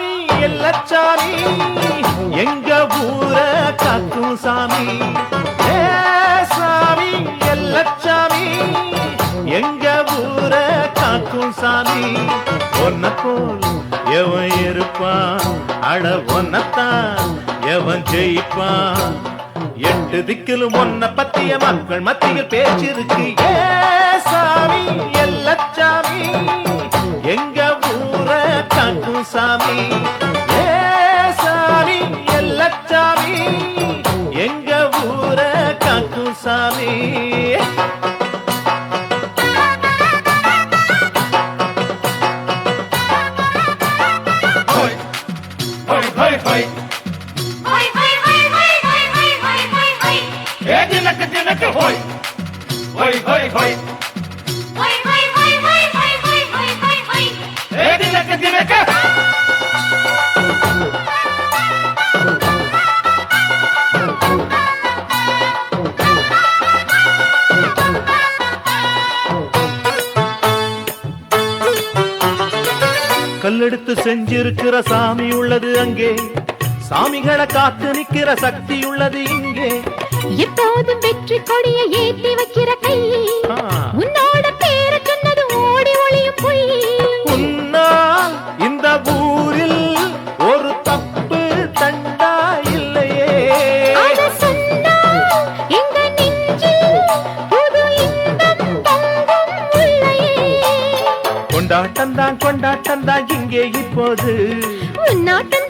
சாமி எல்லச்சாமி எங்க ஊர காக்கும் சாமி? ஏ சாமி எல்லச்சாமி எங்க ஊர காக்கும் சாமி? ஒன்ன போல் எவன் இருப்பான்? அட ஒன்னத்தான் எவன் ஜெயிப்பான்? எட்டு திக்கிலும் ஒன்ன பத்திய மக்கள் மத்தியில் பேச்சிருக்கு. ஏ சாமி எல்லச்சாமி Hey! கல்லெடுத்து செஞ்சிருக்கிற சாமி உள்ளது அங்கே. சாமிகளை காத்து நிக்கிற சக்தி உள்ளது இங்கே. எப்போதும் வெற்றி கொடியை ஏத்தி வைக்கிற கை கொண்டாட்டந்தான் கொண்டாட்டந்தான் இங்கே இப்போது. உன்னாட்டம்